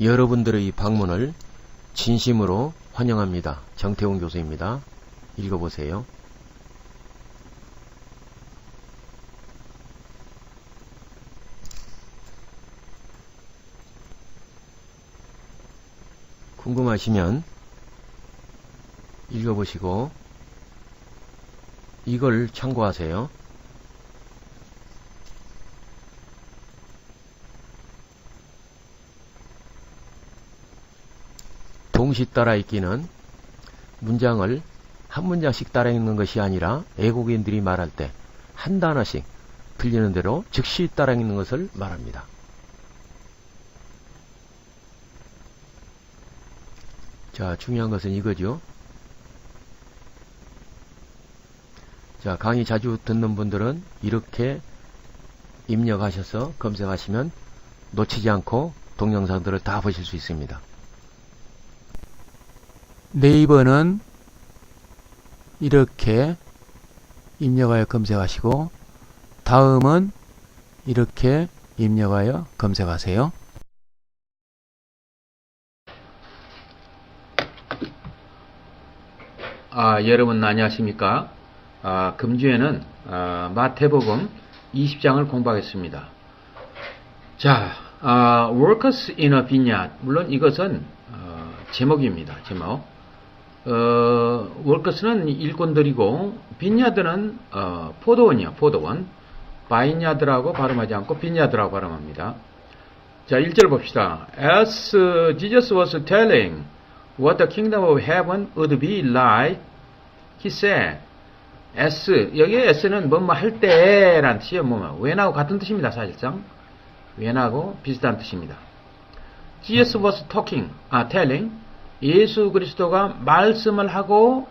여러분들의 방문을 진심으로 환영합니다. 정태훈 교수입니다. 읽어보세요. 궁금하시면 읽어보시고 이걸 참고하세요. 동시 따라 읽기는 문장을 한 문장씩 따라 읽는 것이 아니라 외국인들이 말할 때 한 단어씩 들리는 대로 즉시 따라 읽는 것을 말합니다. 자, 중요한 것은 이거죠. 자, 강의 자주 듣는 분들은 이렇게 입력하셔서 검색하시면 놓치지 않고 동영상들을 다 보실 수 있습니다. 네이버는 이렇게 입력하여 검색하시고 다음은 이렇게 입력하여 검색하세요. 아, 여러분 안녕하십니까? 아, 금주에는 아, 마태복음 20장을 공부하겠습니다. 자, 아, Workers in a Vineyard. 물론 이것은 어, 제목입니다. 제목. 어, Workers는 일꾼들이고 빈야드는 어, 포도원이요. 포도원. 바인야드라고 발음하지 않고 빈야드라고 발음합니다. 자, 1절 봅시다. As Jesus was telling what the kingdom of heaven would be like, he said, S, 여기 S는 뭐뭐 할 때란 뜻이에요. 뭐, when하고 같은 뜻입니다. 사실상. when하고 비슷한 뜻입니다. Jesus was talking, 아, telling, 예수 그리스도가 말씀을 하고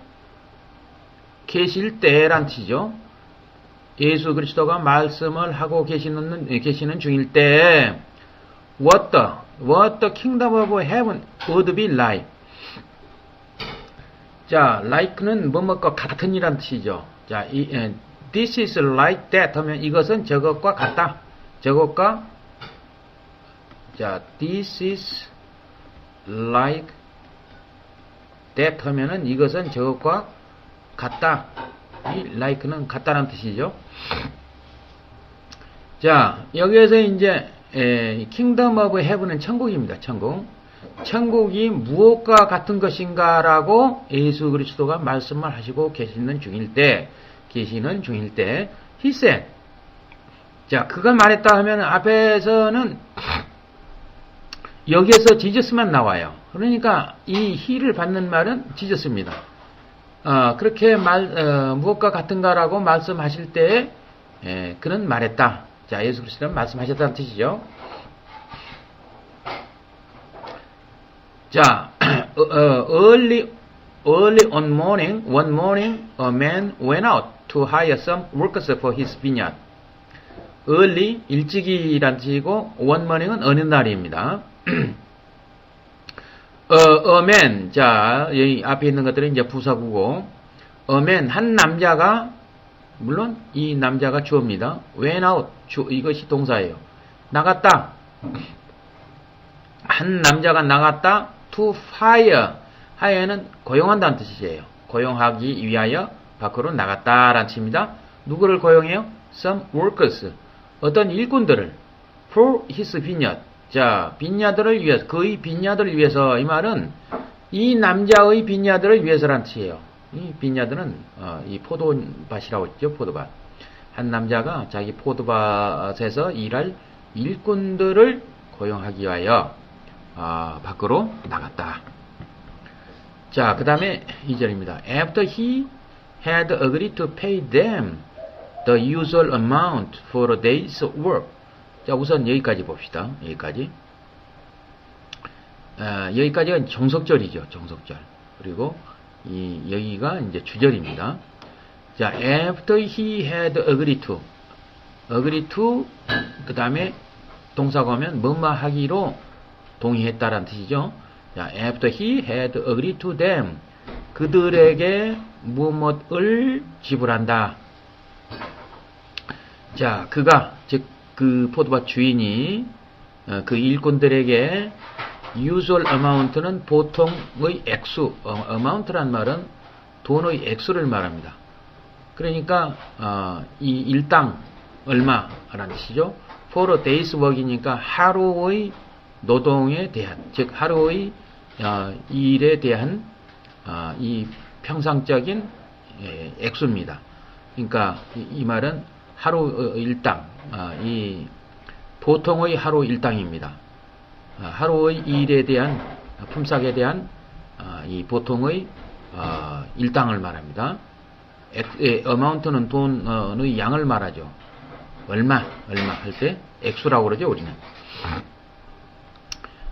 계실 때란 뜻이죠. 예수 그리스도가 말씀을 하고 계시는, 계시는 중일 때, what the, what the kingdom of heaven would be like. 자, like는 뭐뭐과 같은 이란 뜻이죠. 자, 이, 에, this is like that 하면 이것은 저것과 같다. 저것과 자, this is like that 하면은 이것은 저것과 같다. 이 like는 같다는 뜻이죠. 자, 여기에서 이제 에, 킹덤 오브 헤븐은 천국입니다. 천국. 천국이 무엇과 같은 것인가라고 예수 그리스도가 말씀을 하시고 계시는 중일 때, 계시는 중일 때, said. 자, 그가 말했다 하면 앞에서는 여기에서 지저스만 나와요. 그러니까 이 he를 받는 말은 지저스입니다. 어, 그렇게 말, 어, 무엇과 같은가라고 말씀하실 때, 에, 그는 말했다. 자, 예수 그리스도는 말씀하셨다는 뜻이죠. 자, 어, 어, early, early on morning, one morning, a man went out to hire some workers for his vineyard. early, 일찍이란 뜻이고, one morning은 어느 날입니다. 어, man, 자, 여기 앞에 있는 것들은 이제 부사구고, man, 한 남자가, 물론 이 남자가 주어입니다. went out, 주, 이것이 동사예요. 나갔다. 한 남자가 나갔다. to fire. hire는 고용한다는 뜻이에요. 고용하기 위하여 밖으로 나갔다라는 뜻입니다. 누구를 고용해요? some workers. 어떤 일꾼들을 for his vineyard. 자, 빈야들을 위해서, 그의 빈야들을 위해서 이 말은 이 남자의 빈야들을 위해서란 뜻이에요. 이 빈야들은 어, 이 포도밭이라고 했죠. 포도밭. 한 남자가 자기 포도밭에서 일할 일꾼들을 고용하기 위하여 아, 밖으로 나갔다. 자, 그 다음에 2절입니다. After he had agreed to pay them the usual amount for a day's work. 자, 우선 여기까지 봅시다. 여기까지. 아, 여기까지가 정석절이죠. 정석절. 그리고 이 여기가 이제 주절입니다. 자, after he had agreed to. agree to 그 다음에 동사가 오면 뭐뭐 하기로 동의했다라는 뜻이죠. 자, after he had agreed to them. 그들에게 무엇을 지불한다. 자, 그가 즉 그 포도밭 주인이 어, 그 일꾼들에게 usual amount는 보통의 액수, 어, amount란 말은 돈의 액수를 말합니다. 그러니까 어, 이 일당 얼마라는 뜻이죠. for a day's work이니까 하루의 노동에 대한, 즉 하루의 어, 일에 대한 어, 이 평상적인 예, 액수입니다. 그러니까 이, 이 말은 하루 어, 일당, 아, 이 보통의 하루 일당입니다. 아, 하루의 일에 대한 품삯에 대한 아, 이 보통의 어, 일당을 말합니다. 어마운트는 돈의 양을 말하죠. 얼마, 얼마 할 때 액수라고 그러죠, 우리는.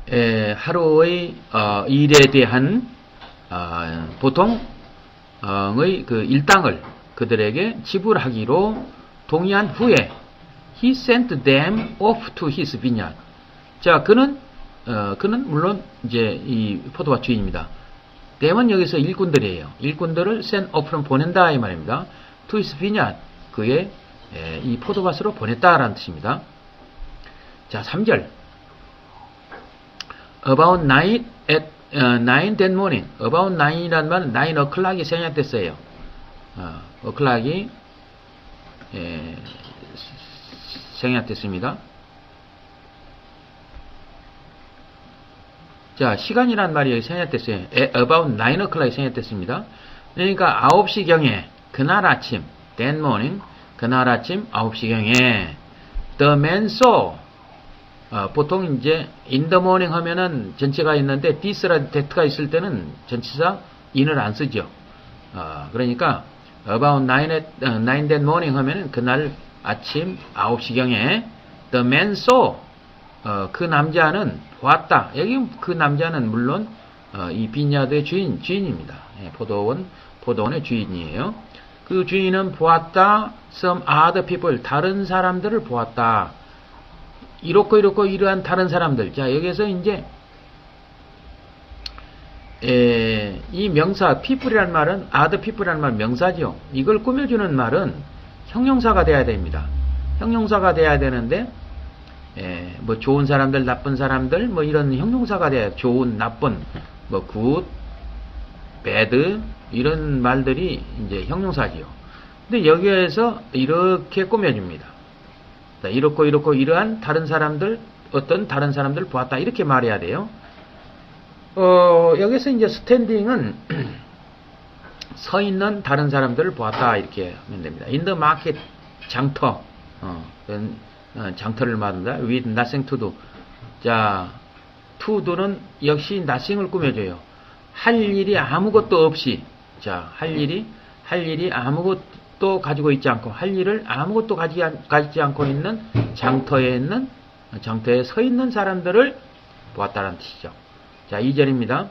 에, 하루의 어, 일에 대한 어, 보통의 그 일당을 그들에게 지불하기로 동의한 후에 he sent them off to his vineyard. 자, 그는 어, 그는 물론 이제 이 포도밭 주인입니다. them은 여기서 일꾼들이에요. 일꾼들을 send off는 보낸다 이 말입니다. to his vineyard 그의 에, 이 포도밭으로 보냈다라는 뜻입니다. 자, 3절. About nine at uh, nine that morning. About nine이란 말은 nine o'clock이 생략됐어요. 어, o'clock이 예, 생략됐습니다. 자, 시간이란 말이 여기 생략됐어요. 에, about nine o'clock이 생략됐습니다. 그러니까 9시경에 그날 아침, that morning, 그날 아침 9시경에 the man saw 어, 보통 이제 in the morning 하면은 전체가 있는데 this라 that가 있을 때는 전치사 in을 안 쓰죠. 어, 그러니까 about 9 at, uh, 9 that morning 하면은 그날 아침 9시경에 the man saw 어, 그 남자는 보았다. 여기 그 남자는 물론 어, 이 빈야드의 주인 주인입니다. 예, 포도원 포도원의 주인이에요. 그 주인은 보았다. some other people 다른 사람들을 보았다. 이렇고 이렇고 이러한 다른 사람들. 자, 여기서 이제 에, 이 명사 people이라는 말은 other people이라는 말 명사죠. 이걸 꾸며주는 말은 형용사가 돼야 됩니다. 형용사가 돼야 되는데 에, 뭐 좋은 사람들, 나쁜 사람들 뭐 이런 형용사가 돼야 좋은, 나쁜, 뭐 good, bad 이런 말들이 이제 형용사지요. 근데 여기에서 이렇게 꾸며줍니다. 자, 이렇고 이렇고 이러한 다른 사람들 어떤 다른 사람들 보았다 이렇게 말해야 돼요. 어, 여기서 이제 스탠딩은 서 있는 다른 사람들을 보았다 이렇게 하면 됩니다. In the market 장터 어, 어, 장터를 말한다. With nothing to do. 자, to do는 역시 nothing을 꾸며줘요. 할 일이 아무것도 없이 자, 할 일이 할 일이 아무것도 가지고 있지 않고 할 일을 아무것도 가지, 가지지 않고 있는 장터에 있는 장터에 서 있는 사람들을 보았다는 뜻이죠. 자, 2절입니다.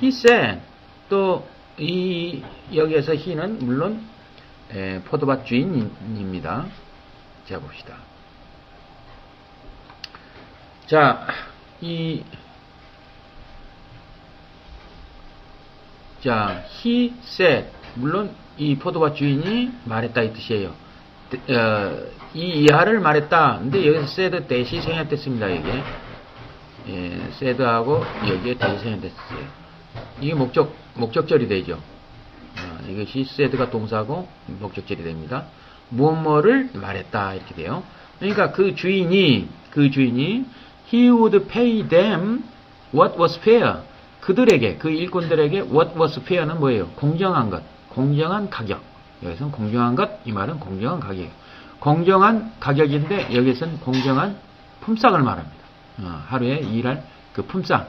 He said 또 이 여기에서 he는 물론 에, 포도밭 주인입니다. 자 봅시다. 자, 이 자, he said 물론 이 포도밭 주인이 말했다 이 뜻이에요. 어, 이 이하를 말했다. 근데 여기서 said 대시 생략됐습니다. 이게 예, said하고 여기에 대시 생략됐어요. 이게 목적 목적절이 되죠. 어, 이것이 said가 동사고 목적절이 됩니다. 무엇뭐를 말했다 이렇게 돼요. 그러니까 그 주인이 그 주인이 he would pay them what was fair. 그들에게 그 일꾼들에게 what was fair는 뭐예요? 공정한 것, 공정한 가격. 여기서는 공정한 것, 이 말은 공정한 가격. 공정한 가격인데 여기서는 공정한 품삯을 말합니다. 어, 하루에 일할 그 품삯.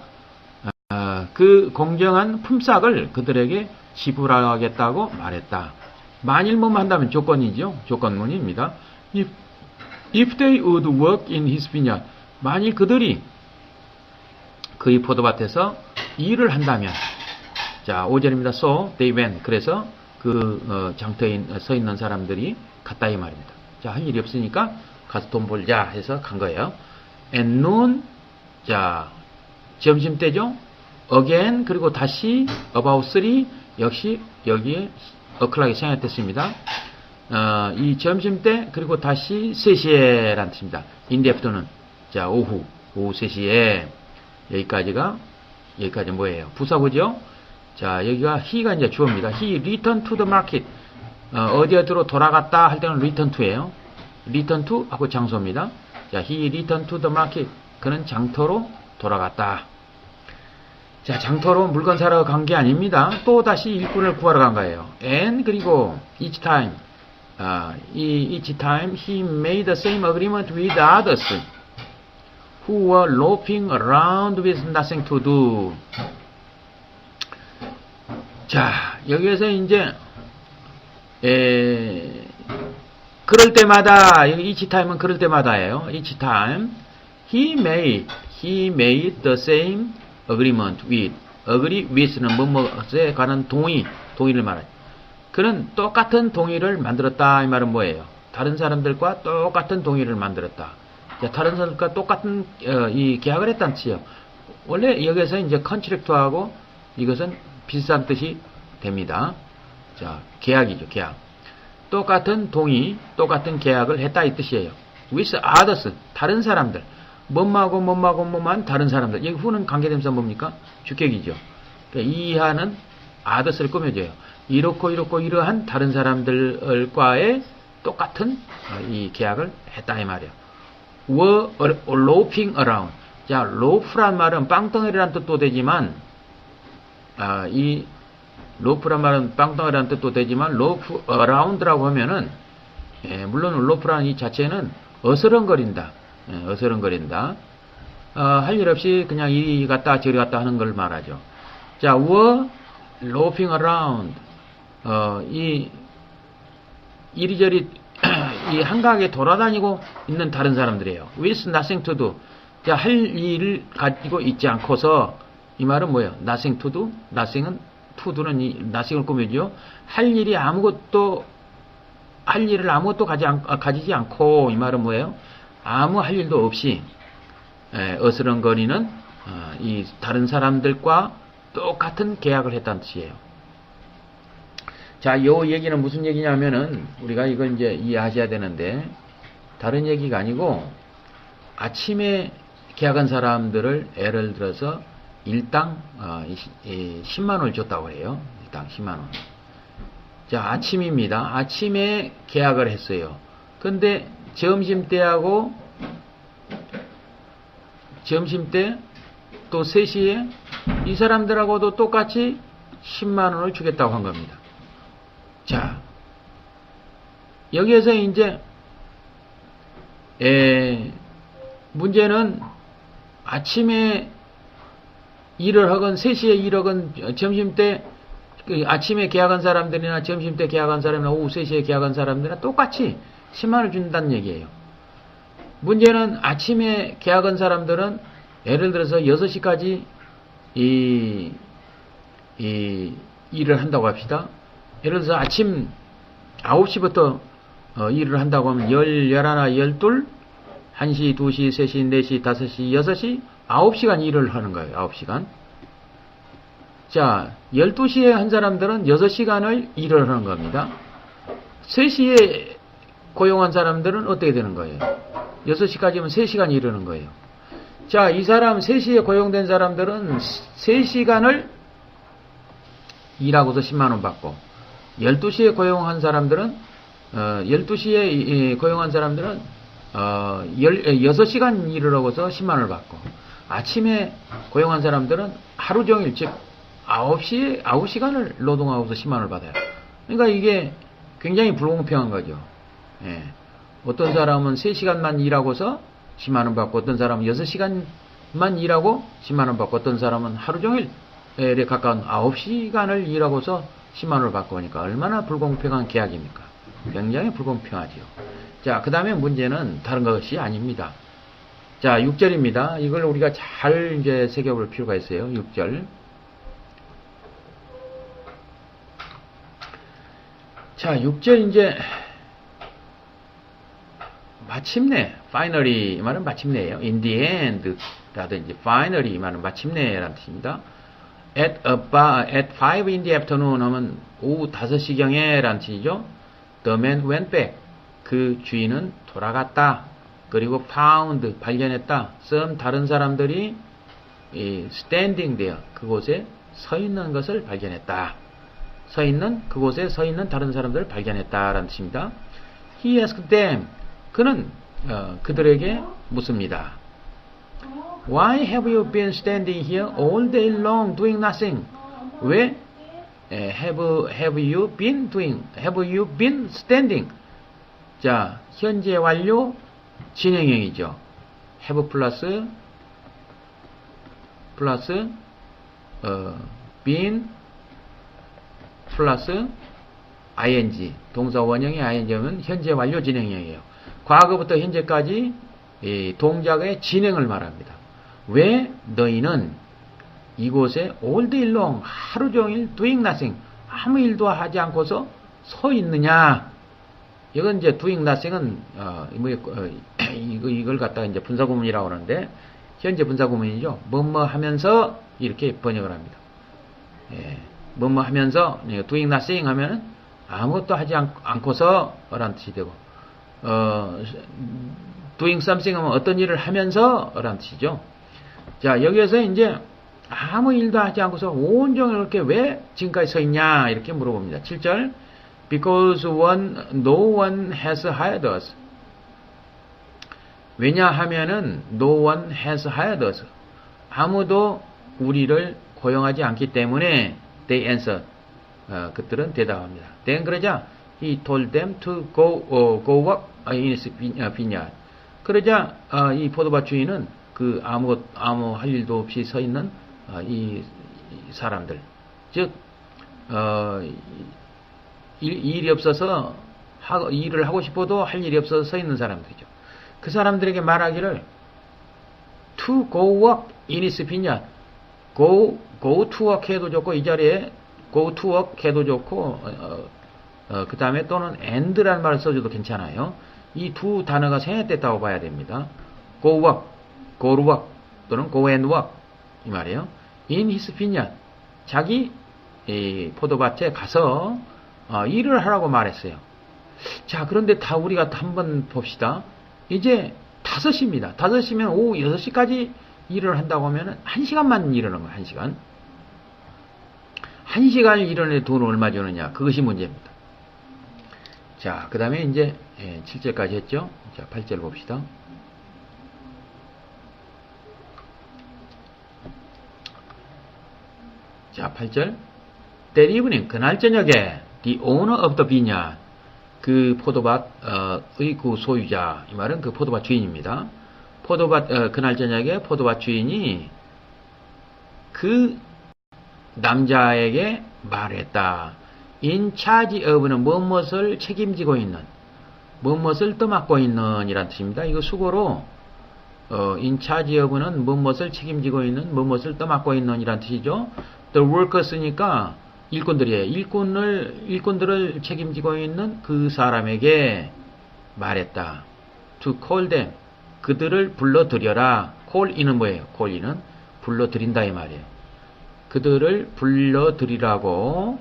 어, 그 공정한 품삯을 그들에게 지불하겠다고 말했다. 만일 뭐만 한다면 조건이죠. 조건문입니다. If, if they would work in his vineyard. 만일 그들이 그의 포도밭에서 일을 한다면 자 5절입니다. So they went. 그래서 그 어, 장터에 서 있는 사람들이 갔다 이 말입니다. 자 할 일이 없으니까 가서 돈 벌자 해서 간 거예요. And noon 자 점심 때죠. Again 그리고 다시 about 3 역시 여기에 어클락이 생략됐습니다. 어, 이 점심 때 그리고 다시 3시에란 뜻입니다. 인데프터는 자 오후 오후 3시에 여기까지가 여기까지 뭐예요? 부사구죠? 자, 여기가 he가 이제 주어입니다. he returned to the market. 어, 어디로 돌아갔다 할 때는 return to예요. return to 하고 장소입니다. 자, he returned to the market. 그는 장터로 돌아갔다. 자, 장터로 물건 사러 간 게 아닙니다. 또 다시 일꾼을 구하러 간 거예요. and 그리고 each time 아, 이 each time he made the same agreement with others who were loafing around with nothing to do. 자, 여기에서 이제 에, 그럴 때마다 each time은 그럴 때마다예요. each time he made he made the same agreement with agree with는 뭐뭐에 관한 동의 동의를 말하죠. 그는 똑같은 동의를 만들었다 이 말은 뭐예요? 다른 사람들과 똑같은 동의를 만들었다. 자, 다른 사람들과 똑같은 어, 이 계약을 했다는 뜻이에요. 원래 여기서 이제 컨트랙트하고 이것은 비슷한 뜻이 됩니다. 자, 계약이죠, 계약. 똑같은 동의, 똑같은 계약을 했다 이 뜻이에요. with others, 다른 사람들. 뭐하고 뭐하고 뭐만 다른 사람들. 여기 후는 관계대명사 뭡니까? 주격이죠. 그러니까 이하는 others를 꾸며줘요. 이렇고 이렇고 이러한 다른 사람들과의 똑같은 어, 이 계약을 했다 이 말이에요. were loafing around. 자, loaf란 말은 빵덩어리란 뜻도 되지만 아, 이 로프란 말은 빵덩어리란 뜻도 되지만 로프 around라고 하면은 예, 물론 로프라는 이 자체는 어스렁거린다. 예, 어스렁거린다. 어, 할 일 없이 그냥 이리 갔다 저리 갔다 하는 걸 말하죠. 자, were loafing around. 어, 이 이리저리 이 한가하게 돌아다니고 있는 다른 사람들이에요. with nothing to do. 자, 할 일을 가지고 있지 않고서 이 말은 뭐예요? nothing to do? nothing은 to do는 이 nothing을 꾸며죠. 할 일이 아무것도 할 일을 아무것도 가지 않, 아, 가지지 않고 이 말은 뭐예요? 아무 할 일도 없이 에, 어스렁거리는 어, 이 다른 사람들과 똑같은 계약을 했다는 뜻이에요. 자, 요 얘기는 무슨 얘기냐면은 우리가 이걸 이제 이해하셔야 되는데 다른 얘기가 아니고 아침에 계약한 사람들을 예를 들어서 일당 어, 10만 원을 줬다고 해요. 일당 10만 원. 자, 아침입니다. 아침에 계약을 했어요. 근데 점심 때하고 점심 때 또 3시에 이 사람들하고도 똑같이 10만 원을 주겠다고 한 겁니다. 자, 여기에서 이제 에, 문제는 아침에 일을 하건 3시에 일을 하건 점심때 그 아침에 계약한 사람들이나 점심때 계약한 사람이나 오후 3시에 계약한 사람들이나 똑같이 10만원을 준다는 얘기예요. 문제는 아침에 계약한 사람들은 예를 들어서 6시까지 이, 이 일을 한다고 합시다. 예를 들어서 아침 9시부터 어, 일을 한다고 하면 10, 11, 12, 1시, 2시, 3시, 4시, 5시, 6시, 9시간 일을 하는 거예요. 9시간. 자, 12시에 한 사람들은 6시간을 일을 하는 겁니다. 3시에 고용한 사람들은 어떻게 되는 거예요? 6시까지면 3시간 일하는 거예요. 자, 이 사람 3시에 고용된 사람들은 3시간을 일하고서 10만원 받고, 12시에 고용한 사람들은, 어, 12시에 고용한 사람들은, 어, 6시간 일을 하고서 10만원을 받고, 아침에 고용한 사람들은 하루 종일, 즉, 9시에, 9시간을 노동하고서 10만원을 받아요. 그러니까 이게 굉장히 불공평한 거죠. 예. 어떤 사람은 3시간만 일하고서 10만원 받고, 어떤 사람은 6시간만 일하고 10만원 받고, 어떤 사람은 하루 종일 에 가까운 9시간을 일하고서 10만원을 받고 오니까 얼마나 불공평한 계약입니까? 굉장히 불공평하지요. 자, 그 다음에 문제는 다른 것이 아닙니다. 자, 6절입니다. 이걸 우리가 잘 이제 새겨볼 필요가 있어요. 6절. 자, 6절 이제 마침내, finally 말은 마침내예요. in the end 라든지 finally 말은 마침내라는 뜻입니다. at about at 5 in the afternoon 하면 오후 5시경에 라는 뜻이죠. The man went back. 그 주인은 돌아갔다. 그리고 found 발견했다. some 다른 사람들이 이 standing there 그곳에 서 있는 것을 발견했다. 서 있는 그곳에 서 있는 다른 사람들을 발견했다라는 뜻입니다. He asked them 그는 어, 그들에게 묻습니다. Why have you been standing here all day long doing nothing? 왜 에, have have you been doing? Have you been standing? 자, 현재 완료 진행형이죠. have 플러스 플러스 어, been 플러스 ing 동사 원형의 ing면 현재 완료 진행형이에요. 과거부터 현재까지 이 동작의 진행을 말합니다. 왜 너희는 이곳에 day long 하루 종일 doing nothing 아무 일도 하지 않고서 서 있느냐? 이건 이제 doing nothing은 어, 뭐, 어, 이거 이걸 갖다가 이제 분사구문이라고 하는데 현재 분사구문이죠. 뭐뭐 하면서 이렇게 번역을 합니다. 예, 뭐뭐 하면서 예, doing nothing 하면은 아무것도 하지 않, 않고서 라는 뜻이 되고 어, doing something 하면 어떤 일을 하면서 라는 뜻이죠. 자, 여기에서 이제 아무 일도 하지 않고서 온종일 이렇게 왜 지금까지 서 있냐 이렇게 물어봅니다. 7절 Because one, no one has hired us. 왜냐하면은 no one has hired us. 아무도 우리를 고용하지 않기 때문에 they answer. 어, 그들은 대답합니다. then 그러자 he told them to go uh, go work in his vineyard. 그러자 어, 이 포도밭 주인은 그 아무 아무 할 일도 없이 서 있는 어, 이 사람들, 즉 어, 일, 일이 없어서 하, 일을 하고 싶어도 할 일이 없어서 서 있는 사람들이죠. 그 사람들에게 말하기를 to go work in his vineyard, go go to work 해도 좋고 이 자리에 go to work 해도 좋고 어, 어, 그 다음에 또는 and라는 말을 써줘도 괜찮아요. 이 두 단어가 생략됐다고 봐야 됩니다. go work, go to work 또는 go and work 이 말이에요. in his vineyard 자기 이 포도밭에 가서 어, 일을 하라고 말했어요. 자 그런데 다 우리가 한번 봅시다. 이제 5시입니다. 5시면 오후 6시까지 일을 한다고 하면 1시간만 일하는 거예요. 1시간. 1시간 일하는데 돈을 얼마 주느냐. 그것이 문제입니다. 자, 그 다음에 이제 7절까지 했죠. 자, 8절 봅시다. 자, 8절. That evening, 그날 저녁에 the owner of the vineyard, 그 포도밭의 그 소유자, 이 말은 그 포도밭 주인입니다. 포도밭, 어, 그날 저녁에 포도밭 주인이 그 남자에게 말했다. In charge of는 무엇을 책임지고 있는, 무엇을 떠맡고 있는 이란 뜻입니다. 이거 수고로 어, in charge of는 무엇을 책임지고 있는, 무엇을 떠맡고 있는 이란 뜻이죠. the workers니까 일꾼들이에요. 일꾼을, 일꾼들을 책임지고 있는 그 사람에게 말했다. to call them. 그들을 불러들여라. call in은 뭐예요? call in은 불러들인다 이 말이에요. 그들을 불러들이라고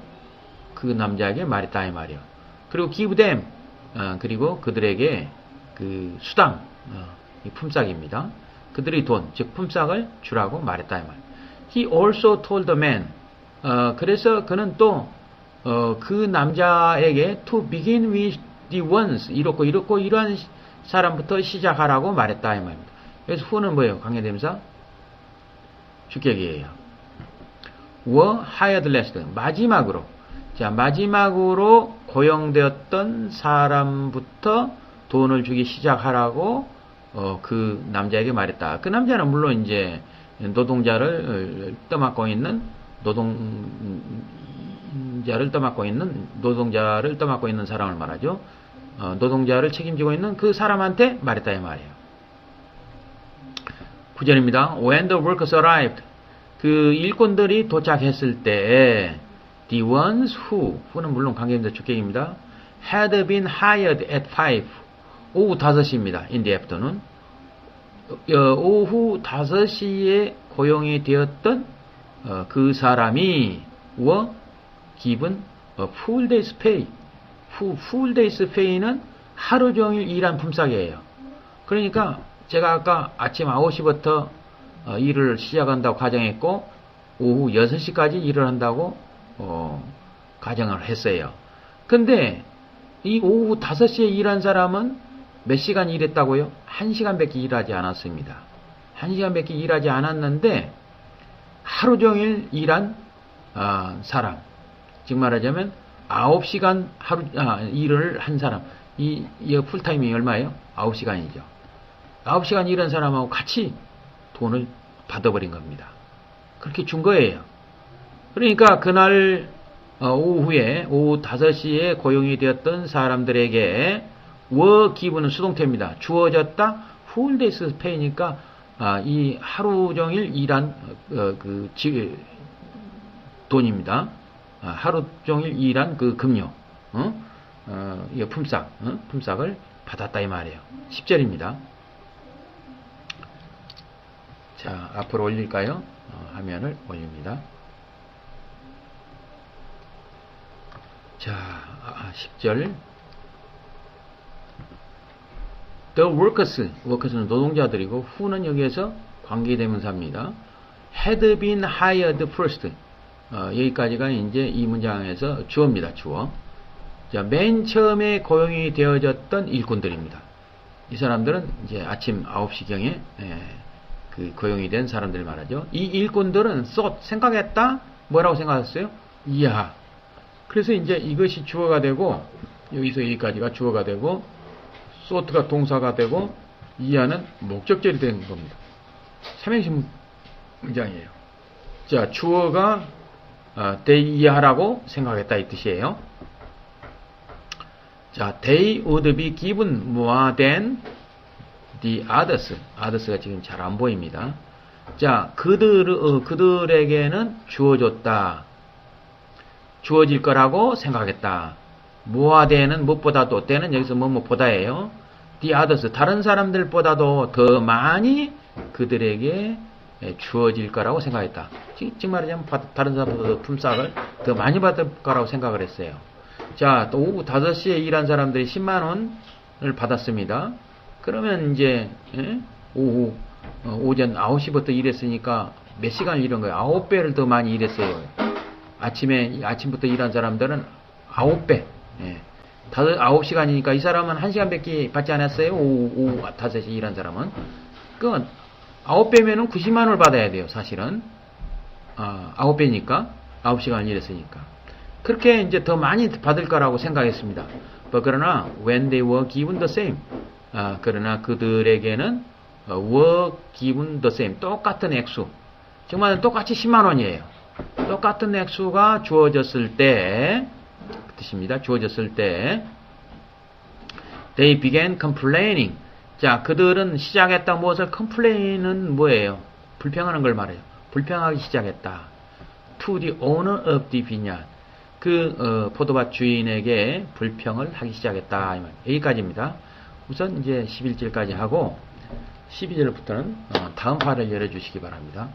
그 남자에게 말했다 이 말이에요. 그리고 them. 어, 그리고 그들에게 그 수당, 어, 이 품삯입니다. 그들의 돈, 즉 품삯을 주라고 말했다 이 말이에요. He also told the man. 어, 그래서 그는 또, 어, 그 남자에게 to begin with the ones. 이렇고, 이렇고, 이러한 사람부터 시작하라고 말했다. 이 말입니다. 그래서 후는 뭐예요? 관계대명사? 주격이에요. were hired last. 마지막으로. 자, 마지막으로 고용되었던 사람부터 돈을 주기 시작하라고, 어, 그 남자에게 말했다. 그 남자는 물론 이제 노동자를 떠맡고 있는 노동자를 떠맡고 있는 노동자를 떠맡고 있는 사람을 말하죠. 어, 노동자를 책임지고 있는 그 사람한테 말했다 이 말이에요. 9절입니다. When the workers arrived, 그 일꾼들이 도착했을 때 the ones who, who는 물론 관계입니다. 주격입니다. had been hired at 5, 오후 5시입니다. in the afternoon. 어, 오후 5시에 고용이 되었던 어, 그 사람이 were given a full day's pay. fu, full day's pay는 하루 종일 일한 품삯이에요. 그러니까 제가 아까 아침 9시부터 어, 일을 시작한다고 가정했고 오후 6시까지 일을 한다고 어, 가정을 했어요. 근데 이 오후 5시에 일한 사람은 몇 시간 일했다고요? 1시간밖에 일하지 않았습니다. 1시간밖에 일하지 않았는데 하루 종일 일한 아, 사람 즉 말하자면 9시간 하루 아, 일을 한 사람 이, 이 풀타임이 얼마예요? 9시간이죠. 9시간 일한 사람하고 같이 돈을 받아버린 겁니다. 그렇게 준 거예요. 그러니까 그날 어, 오후에 오후 5시에 고용이 되었던 사람들에게 워 기분은 수동태입니다. 주어졌다 days pay니까 아, 이 하루 종일 일한 어, 그 지, 돈입니다. 아, 하루 종일 일한 그 금요, 어? 어, 이 품삯, 어? 품삯을 받았다 이 말이에요. 10절입니다. 자, 앞으로 올릴까요? 어, 화면을 올립니다. 자, 아, 10절. The workers, workers는 노동자들이고, who는 여기에서 관계대명사입니다. had been hired first. 어, 여기까지가 이제 이 문장에서 주어입니다, 주어. 자, 맨 처음에 고용이 되어졌던 일꾼들입니다. 이 사람들은 이제 아침 9시경에 그 고용이 된 사람들 말하죠. 이 일꾼들은 쏟 생각했다? 뭐라고 생각했어요? 이야. 그래서 이제 이것이 주어가 되고 여기서 여기까지가 주어가 되고 소트가 동사가 되고 이하는 목적절이 되는 겁니다. 삼행시 문장이에요. 자, 주어가 어, they 이하라고 생각했다 이 뜻이에요. 자, they would be given more than the others. others가 지금 잘 안 보입니다. 자, 그들, 어, 그들에게는 주어졌다. 주어질 거라고 생각했다. than은 무엇보다도, 때는 여기서 뭐뭐보다예요. the others, 다른 사람들보다도 더 많이 그들에게 예, 주어질 거라고 생각했다. 즉 말하자면 다른 사람보다 품삯을 더 많이 받을 거라고 생각을 했어요. 자, 또 오후 5시에 일한 사람들이 10만 원을 받았습니다. 그러면 이제 예? 오후 어, 오전 9시부터 일했으니까 몇 시간 일한 거예요? 9배를 더 많이 일했어요. 아침에 아침부터 일한 사람들은 9배. 예. 9시간이니까 이 사람은 1시간밖에 받지 않았어요. 오후, 오후 5시에 일한 사람은. 그건 9배면은 90만 원을 받아야 돼요, 사실은. 아, 9배니까. 9시간 일했으니까. 그렇게 이제 더 많이 받을 거라고 생각했습니다. But 그러나, when they were given the same. 아, 그러나 그들에게는 어, were given the same. 똑같은 액수. 정말 똑같이 10만 원이에요. 똑같은 액수가 주어졌을 때, 그 뜻입니다. 주어졌을 때, they began complaining. 자, 그들은 시작했다 무엇을 complain은 뭐예요? 불평하는 걸 말해요. 불평하기 시작했다. To the owner of the vineyard. 그 어, 포도밭 주인에게 불평을 하기 시작했다. 여기까지입니다. 우선 이제 11절까지 하고 12절부터는 어, 다음 파를 열어주시기 바랍니다.